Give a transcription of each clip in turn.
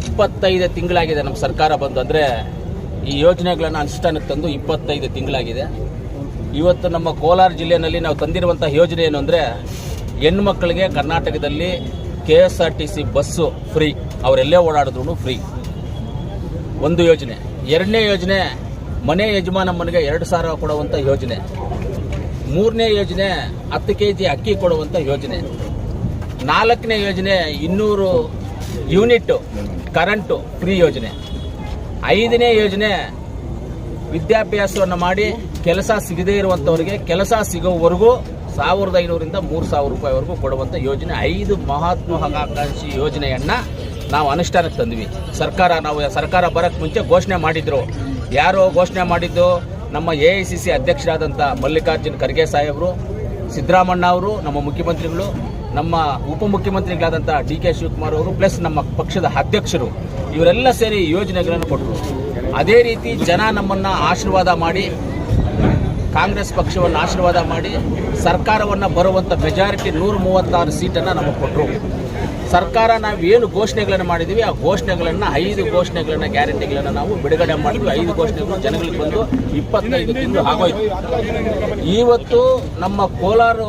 ಇಪ್ಪತ್ತೈದು ತಿಂಗಳಾಗಿದೆ ನಮ್ಮ ಸರ್ಕಾರ ಬಂದು. ಅಂದರೆ ಈ ಯೋಜನೆಗಳನ್ನು ಅನುಷ್ಠಾನಕ್ಕೆ ತಂದು ಇಪ್ಪತ್ತೈದು ತಿಂಗಳಾಗಿದೆ. ಇವತ್ತು ನಮ್ಮ ಕೋಲಾರ ಜಿಲ್ಲೆಯಲ್ಲಿ ನಾವು ತಂದಿರುವಂಥ ಯೋಜನೆ ಏನು ಅಂದರೆ ಹೆಣ್ಮಕ್ಳಿಗೆ ಕರ್ನಾಟಕದಲ್ಲಿ K S R T C bus free. ಅವರೆಲ್ಲೇ ಓಡಾಡಿದ್ರು ಫ್ರೀ. ಒಂದು ಯೋಜನೆ. ಎರಡನೇ ಯೋಜನೆ, ಮನೆ ಯಜಮಾನಮ್ಮನಿಗೆ ಎರಡು ಸಾವಿರ ಕೊಡುವಂಥ ಯೋಜನೆ. ಮೂರನೇ ಯೋಜನೆ, ಹತ್ತು ಕೆ ಜಿ ಅಕ್ಕಿ ಕೊಡುವಂಥ ಯೋಜನೆ. ನಾಲ್ಕನೇ ಯೋಜನೆ, ಇನ್ನೂರು ಯೂನಿಟ್ ಕರೆಂಟು ಫ್ರೀ ಯೋಜನೆ. ಐದನೇ ಯೋಜನೆ ವಿದ್ಯಾಭ್ಯಾಸವನ್ನು ಮಾಡಿ ಕೆಲಸ ಸಿಗದೇ ಇರುವಂಥವರಿಗೆ ಕೆಲಸ ಸಿಗೋವರೆಗೂ ಸಾವಿರದ ಐನೂರಿಂದ ಮೂರು ಸಾವಿರ ರೂಪಾಯಿವರೆಗೂ ಕೊಡುವಂಥ ಯೋಜನೆ. ಐದು ಮಹತ್ವಾಕಾಂಕ್ಷಿ ಯೋಜನೆಯನ್ನು ನಾವು ಅನುಷ್ಠಾನಕ್ಕೆ ತಂದ್ವಿ. ಸರ್ಕಾರ ನಾವು ಸರ್ಕಾರ ಬರೋಕ್ಕೆ ಮುಂಚೆ ಘೋಷಣೆ ಮಾಡಿದ್ರು. ಯಾರು ಘೋಷಣೆ ಮಾಡಿದ್ದು ನಮ್ಮ ಎ ಐ ಸಿ ಸಿ ಅಧ್ಯಕ್ಷರಾದಂಥ ಮಲ್ಲಿಕಾರ್ಜುನ್ ಖರ್ಗೆ ಸಾಹೇಬರು ಸಿದ್ದರಾಮಣ್ಣ ಅವರು, ನಮ್ಮ ಮುಖ್ಯಮಂತ್ರಿಗಳು ನಮ್ಮ ಉಪಮುಖ್ಯಮಂತ್ರಿಗಳಾದಂಥ ಡಿ ಕೆ ಶಿವಕುಮಾರ್ ಅವರು ಪ್ಲಸ್ ನಮ್ಮ ಪಕ್ಷದ ಅಧ್ಯಕ್ಷರು, ಇವರೆಲ್ಲ ಸೇರಿ ಯೋಜನೆಗಳನ್ನು ಕೊಟ್ಟರು. ಅದೇ ರೀತಿ ಜನ ನಮ್ಮನ್ನು ಆಶೀರ್ವಾದ ಮಾಡಿ, ಕಾಂಗ್ರೆಸ್ ಪಕ್ಷವನ್ನು ಆಶೀರ್ವಾದ ಮಾಡಿ, ಸರ್ಕಾರವನ್ನು ಬರುವಂಥ ಮೆಜಾರಿಟಿ ನೂರ ಮೂವತ್ತಾರು ಸೀಟನ್ನು ನಮಗೆ ಕೊಟ್ಟರು ಸರ್ಕಾರ ನಾವು ಏನು ಘೋಷಣೆಗಳನ್ನು ಮಾಡಿದ್ದೀವಿ ಆ ಘೋಷಣೆಗಳನ್ನು, ಐದು ಘೋಷಣೆಗಳನ್ನು, ಗ್ಯಾರಂಟಿಗಳನ್ನು ನಾವು ಬಿಡುಗಡೆ ಮಾಡಿದ್ವಿ. ಐದು ಘೋಷಣೆಗಳು ಜನಗಳಿಗೆ ಬಂದು ಇಪ್ಪತ್ತೈದು ತಿಂಗಳು ಆಗೋಯ್ತು. ಇವತ್ತು ನಮ್ಮ ಕೋಲಾರ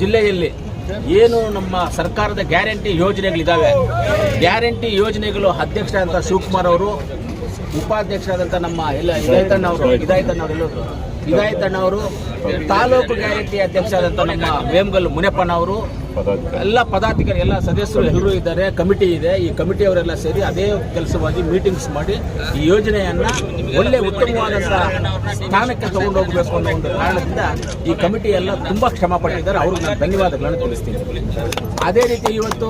ಜಿಲ್ಲೆಯಲ್ಲಿ ಏನು ನಮ್ಮ ಸರ್ಕಾರದ ಗ್ಯಾರಂಟಿ ಯೋಜನೆಗಳಿದ್ದಾವೆ ಗ್ಯಾರಂಟಿ ಯೋಜನೆಗಳು ಅಧ್ಯಕ್ಷರಾದಂಥ ಶಿವಕುಮಾರ್ ಅವರು, ಉಪಾಧ್ಯಕ್ಷರಾದಂಥ ನಮ್ಮ ಎಲ್ಲ ಇದಾಯ್ತಣ್ಣ ಅವರು ಇದಾಯ್ತಣ್ಣ ಅವರು ಎಲ್ಲೋದ್ರು ಇದಾಯ್ತಣ್ಣವರು ತಾಲೂಕು ಗ್ಯಾರಂಟಿ ಅಧ್ಯಕ್ಷರಾದಂಥ ನಮ್ಮ ವೇಮಗಲ್ ಮುನಿಯಪ್ಪನವರು ಎಲ್ಲ ಪದಾಧಿಕಾರಿ, ಎಲ್ಲ ಸದಸ್ಯರು ಎಲ್ಲರೂ ಇದ್ದಾರೆ, ಕಮಿಟಿ ಇದೆ. ಈ ಕಮಿಟಿಯವರೆಲ್ಲ ಸೇರಿ ಅದೇ ಕೆಲಸವಾಗಿ ಮೀಟಿಂಗ್ಸ್ ಮಾಡಿ ಈ ಯೋಜನೆಯನ್ನ ಒಳ್ಳೆ ಉತ್ತಮವಾದಂಥ ಸ್ಥಾನಕ್ಕೆ ತಗೊಂಡು ಹೋಗಬೇಕು ಅನ್ನೋ ಒಂದು ಕಾರಣದಿಂದ ಈ ಕಮಿಟಿ ಎಲ್ಲ ತುಂಬಾ ಕ್ಷಮ ಪಟ್ಟಿದ್ದಾರೆ ಅವ್ರಿಗೆ ನಾನು ಧನ್ಯವಾದಗಳನ್ನು ತಿಳಿಸ್ತೀನಿ. ಅದೇ ರೀತಿ ಇವತ್ತು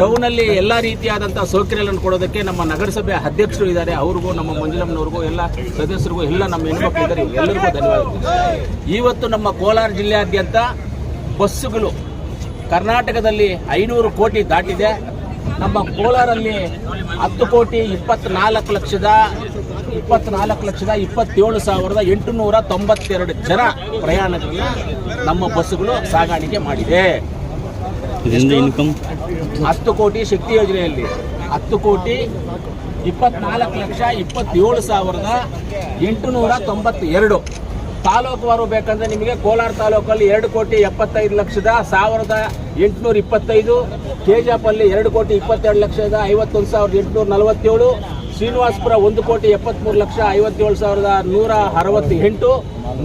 ಟೌನಲ್ಲಿ ಎಲ್ಲ ರೀತಿಯಾದಂಥ ಸೌಕರ್ಯಗಳನ್ನು ಕೊಡೋದಕ್ಕೆ ನಮ್ಮ ನಗರಸಭೆ ಅಧ್ಯಕ್ಷರು ಇದ್ದಾರೆ. ಅವ್ರಿಗೂ, ನಮ್ಮ ಮಂಜುಳಮ್ಮನವ್ರಿಗೂ, ಎಲ್ಲ ಸದಸ್ಯರಿಗೂ, ಎಲ್ಲ ನಮ್ಮ ಹೆಣ್ಮಕ್ಳು ಇದ್ದಾರೆ. ಎಲ್ಲರಿಗೂ ಧನ್ಯವಾದಗಳು. ಇವತ್ತು ನಮ್ಮ ಕೋಲಾರ ಜಿಲ್ಲೆಯಾದ್ಯಂತ ಬಸ್ಸುಗಳು ಕರ್ನಾಟಕದಲ್ಲಿ ಐನೂರು ಕೋಟಿ ದಾಟಿದೆ. ನಮ್ಮ ಕೋಲಾರಲ್ಲಿ ಹತ್ತು ಕೋಟಿ ಇಪ್ಪತ್ನಾಲ್ಕು ಲಕ್ಷದ ಇಪ್ಪತ್ನಾಲ್ಕು ಲಕ್ಷದ ಇಪ್ಪತ್ತೇಳು ಸಾವಿರದ ಎಂಟುನೂರ ತೊಂಬತ್ತೆರಡು ಜನ ಪ್ರಯಾಣಿಕರನ್ನ ನಮ್ಮ ಬಸ್ಸುಗಳು ಸಾಗಾಣಿಕೆ ಮಾಡಿದೆ. ಇನ್ಕಮ್ ಹತ್ತು ಕೋಟಿ ಶಕ್ತಿ ಯೋಜನೆಯಲ್ಲಿ. ಹತ್ತು ಕೋಟಿ ಇಪ್ಪತ್ನಾಲ್ಕು ಲಕ್ಷ ಇಪ್ಪತ್ತೇಳು ಸಾವಿರದ ಎಂಟುನೂರ ತೊಂಬತ್ತೆರಡು. ತಾಲೂಕುವಾರು ಬೇಕಂದ್ರೆ ನಿಮಗೆ ಕೋಲಾರ ತಾಲೂಕಲ್ಲಿ ಎರಡು ಕೋಟಿ ಎಪ್ಪತ್ತೈದು ಲಕ್ಷದ ಸಾವಿರದ ಎಂಟುನೂರ ಇಪ್ಪತ್ತೈದು, ಕೆಜಾಪಲ್ಲಿ ಎರಡು ಕೋಟಿ ಇಪ್ಪತ್ತೆರಡು ಲಕ್ಷದ ಐವತ್ತೊಂದು ಸಾವಿರದ ಎಂಟುನೂರ ನಲವತ್ತೇಳು, ಶ್ರೀನಿವಾಸಪುರ ಒಂದು ಕೋಟಿ ಎಪ್ಪತ್ತ್ಮೂರು ಲಕ್ಷ ಐವತ್ತೇಳು ಸಾವಿರದ ನೂರ ಅರವತ್ತು ಎಂಟು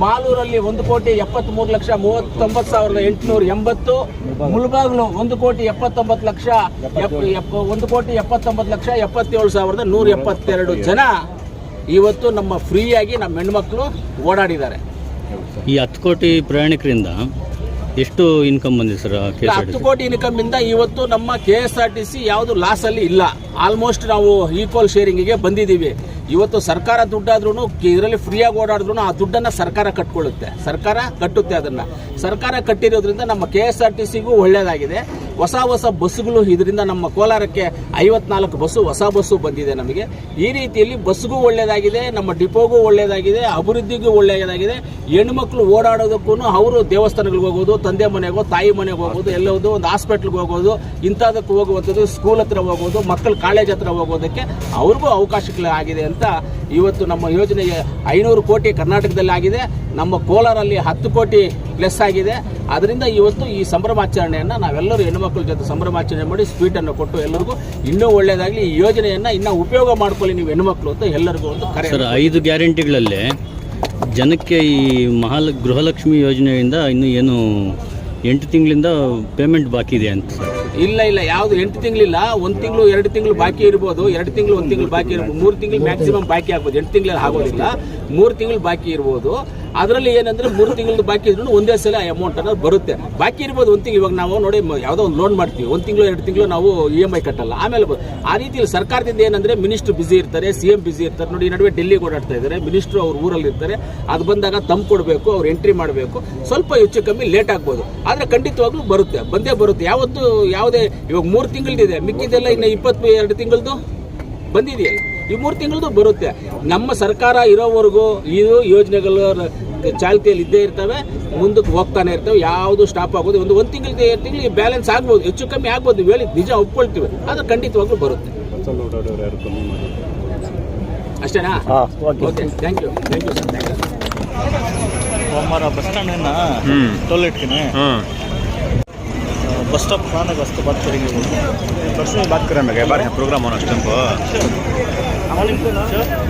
ಮಾಲೂರಲ್ಲಿ ಒಂದು ಕೋಟಿ ಎಪ್ಪತ್ತ್ಮೂರು ಲಕ್ಷ ಮೂವತ್ತೊಂಬತ್ತು ಸಾವಿರದ ಎಂಟುನೂರ ಎಂಬತ್ತು, ಮುಳಬಾಗ್ಲು ಒಂದು ಕೋಟಿ ಎಪ್ಪತ್ತೊಂಬತ್ತು ಲಕ್ಷ ಒಂದು ಕೋಟಿ ಎಪ್ಪತ್ತೊಂಬತ್ತು ಲಕ್ಷ ಎಪ್ಪತ್ತೇಳು ಸಾವಿರದ ನೂರ ಎಪ್ಪತ್ತೆರಡು ಜನ. ಇವತ್ತು ನಮ್ಮ ಫ್ರೀಯಾಗಿ ನಮ್ಮ ಹೆಣ್ಮಕ್ಳು ಓಡಾಡಿದ್ದಾರೆ. ಈ ಹತ್ತು ಕೋಟಿ ಪ್ರಯಾಣಿಕರಿಂದ ಎಷ್ಟು ಇನ್ಕಮ್ ಬಂದಿದೆ sir K S R T ಹತ್ತು ಕೋಟಿ ಇನ್ಕಮ್ ಇಂದ ಇವತ್ತು ನಮ್ಮ K S R T C ಯಾವುದು ಲಾಸ್ ಅಲ್ಲಿ ಇಲ್ಲ. ಆಲ್ಮೋಸ್ಟ್ ನಾವು ಈಕ್ವಲ್ ಶೇರಿಂಗಿಗೆ ಬಂದಿದ್ದೀವಿ. ಇವತ್ತು ಸರ್ಕಾರ ದುಡ್ಡಾದ್ರೂ ಇದರಲ್ಲಿ ಫ್ರೀಯಾಗಿ ಓಡಾಡಿದ್ರು ಆ ದುಡ್ಡನ್ನು ಸರ್ಕಾರ ಕಟ್ಕೊಳ್ಳುತ್ತೆ. ಸರ್ಕಾರ ಕಟ್ಟುತ್ತೆ ಅದನ್ನು. ಸರ್ಕಾರ ಕಟ್ಟಿರೋದ್ರಿಂದ ನಮ್ಮ ಕೆ ಎಸ್ ಆರ್ ಟಿ ಸಿಗೂ ಒಳ್ಳೆಯದಾಗಿದೆ ಹೊಸ ಹೊಸ ಬಸ್ಸುಗಳು ಇದರಿಂದ ನಮ್ಮ ಕೋಲಾರಕ್ಕೆ ಐವತ್ನಾಲ್ಕು ಬಸ್ಸು, ಹೊಸ ಬಸ್ಸು ಬಂದಿದೆ ನಮಗೆ. ಈ ರೀತಿಯಲ್ಲಿ ಬಸ್ಗೂ ಒಳ್ಳೆಯದಾಗಿದೆ ನಮ್ಮ ಡಿಪೋಗೂ ಒಳ್ಳೆಯದಾಗಿದೆ ಅಭಿವೃದ್ಧಿಗೂ ಒಳ್ಳೆಯದಾಗಿದೆ ಹೆಣ್ಮಕ್ಳು ಓಡಾಡೋದಕ್ಕೂ ಅವರು ದೇವಸ್ಥಾನಗಳಿಗೆ ಹೋಗೋದು, ತಂದೆ ಮನೆಗೋ, ತಾಯಿ ಮನೆಗೆ ಹೋಗೋದು, ಎಲ್ಲೋದು ಒಂದು ಹಾಸ್ಪಿಟ್ಲ್ಗೆ ಹೋಗೋದು, ಇಂಥದಕ್ಕೆ ಹೋಗುವಂಥದ್ದು, ಸ್ಕೂಲ್ ಹತ್ರ ಹೋಗೋದು, ಮಕ್ಕಳು ಕಾಲೇಜ್ ಹತ್ರ ಹೋಗೋದಕ್ಕೆ ಅವ್ರಿಗೂ ಅವಕಾಶಗಳು ಆಗಿದೆ ಅಂತ ಇವತ್ತು ನಮ್ಮ ಯೋಜನೆಗೆ ಐನೂರು ಕೋಟಿ ಕರ್ನಾಟಕದಲ್ಲಿ ಆಗಿದೆ. ನಮ್ಮ ಕೋಲಾರಲ್ಲಿ ಹತ್ತು ಕೋಟಿ ಪ್ಲಸ್ ಆಗಿದೆ. ಅದರಿಂದ ಇವತ್ತು ಈ ಸಂಭ್ರಮಾಚರಣೆಯನ್ನು ನಾವೆಲ್ಲರೂ ಹೆಣ್ಮಕ್ಳ ಜೊತೆ ಸಂಭ್ರಮಾಚರಣೆ ಮಾಡಿ ಸ್ವೀಟನ್ನು ಕೊಟ್ಟು ಎಲ್ಲರಿಗೂ ಇನ್ನೂ ಒಳ್ಳೆಯದಾಗಲಿ ಈ ಯೋಜನೆಯನ್ನು ಇನ್ನೂ ಉಪಯೋಗ ಮಾಡ್ಕೊಳ್ಳಿ ನೀವು ಹೆಣ್ಮಕ್ಳು ಅಂತ ಎಲ್ಲರಿಗೂ ಒಂದು ಕರೆ ಸರ್, ಐದು ಗ್ಯಾರಂಟಿಗಳಲ್ಲೇ ಜನಕ್ಕೆ ಈ ಮಹಾಲ ಗೃಹಲಕ್ಷ್ಮಿ ಯೋಜನೆಯಿಂದ ಇನ್ನೂ ಏನು ಎಂಟು ತಿಂಗಳಿಂದ ಪೇಮೆಂಟ್ ಬಾಕಿ ಇದೆ ಅಂತ ಇಲ್ಲ ಇಲ್ಲ, ಯಾವುದು ಎಂಟು ತಿಂಗಳಿಲ್ಲ, ಒಂದು ತಿಂಗಳು, ಎರಡು ತಿಂಗಳು ಬಾಕಿ ಇರ್ಬೋದು, ಎರಡು ತಿಂಗಳು, ಒಂದು ತಿಂಗಳು ಬಾಕಿ ಇರ್ಬೋದು, ಮೂರು ತಿಂಗಳು ಮ್ಯಾಕ್ಸಿಮಮ್ ಬಾಕಿ ಆಗ್ಬೋದು, ಎಂಟು ತಿಂಗಳಲ್ಲಿ ಆಗೋದಿಲ್ಲ, ಮೂರು ತಿಂಗಳು ಬಾಕಿ ಇರ್ಬೋದು. ಅದರಲ್ಲಿ ಏನಂದ್ರೆ ಮೂರು ತಿಂಗಳದ್ದು ಬಾಕಿ ಇದ್ರೂ ಒಂದೇ ಸಲ ಅಮೌಂಟ್ ಅನ್ನೋದು ಬರುತ್ತೆ. ಬಾಕಿ ಇರ್ಬೋದು ಒಂದು ತಿಂಗಳು ಇವಾಗ ನಾವು ನೋಡಿ ಯಾವುದೋ ಒಂದು ಲೋನ್ ಮಾಡ್ತೀವಿ. ಒಂದು ತಿಂಗಳು, ಎರಡು ತಿಂಗಳು ನಾವು ಇ ಎಂ ಐ ಕಟ್ಟಲ್ಲ. ಆಮೇಲೆ ಆ ರೀತಿಯಲ್ಲಿ ಸರ್ಕಾರದಿಂದ ಏನಂದ್ರೆ ಮಿನಿಸ್ಟರ್ ಬಿಸಿ ಇರ್ತಾರೆ ಸಿ ಎಂ ಬಿಸಿ ಇರ್ತಾರೆ. ನೋಡಿ ನಡುವೆ ಡೆಲ್ಲಿಗೆ ಓಡಾಡ್ತಾ ಇದ್ದಾರೆ ಮಿನಿಸ್ಟ್ರು ಅವ್ರ ಊರಲ್ಲಿ ಇರ್ತಾರೆ. ಅದು ಬಂದಾಗ ತಮ್ ಕೊಡಬೇಕು, ಅವ್ರು ಎಂಟ್ರಿ ಮಾಡಬೇಕು. ಸ್ವಲ್ಪ ಹೆಚ್ಚು ಕಮ್ಮಿ ಲೇಟ್ ಆಗ್ಬೋದು. ಆದರೆ ಖಂಡಿತವಾಗ್ಲೂ ಬರುತ್ತೆ. ಬಂದೇ ಬರುತ್ತೆ. ಯಾವತ್ತು ಯಾವುದೇ ಇವಾಗ ಮೂರು ತಿಂಗಳದಿದೆ. ಮಿಕ್ಕಿದೆಲ್ಲ ಇನ್ನು ಇಪ್ಪತ್ತು ಎರಡು ತಿಂಗಳದು ಬಂದಿದೆಯಲ್ಲ? ಈ ಮೂರು ತಿಂಗಳದು ಬರುತ್ತೆ. ನಮ್ಮ ಸರ್ಕಾರ ಇರೋವರೆಗೂ ಇದು ಯೋಜನೆಗಳು ಚಾಲ್ತಿಯಲ್ಲಿ ಇದ್ದೇ ಇರ್ತವೆ ಮುಂದಕ್ಕೆ ಹೋಗ್ತಾನೆ ಇರ್ತವೆ ಯಾವುದು ಸ್ಟಾಪ್ ಆಗೋದು ಒಂದು ಒಂದು ತಿಂಗಳ ಎರಡು ತಿಂಗಳಿಗೆ ಬ್ಯಾಲೆನ್ಸ್ ಆಗ್ಬೋದು ಹೆಚ್ಚು ಕಮ್ಮಿ ಆಗ್ಬೋದು ನೀವು ಹೇಳಿ ನಿಜ ಒಪ್ಕೊಳ್ತೀವಿ. ಅದು ಖಂಡಿತವಾಗ್ಲೂ ಬರುತ್ತೆ. ಅಷ್ಟೇನಾ? Okay thank you thank you sir thank you ಸೋಮವಾರ bus toll bus stop bus Baat ಕರೆಂಗೆ ಬರ್ಸಿ ಬಾತ್ ಕರೆ ಬಾರಿ ಪ್ರೋಗ್ರಾಮ್ ಅವನು 강원님 거죠?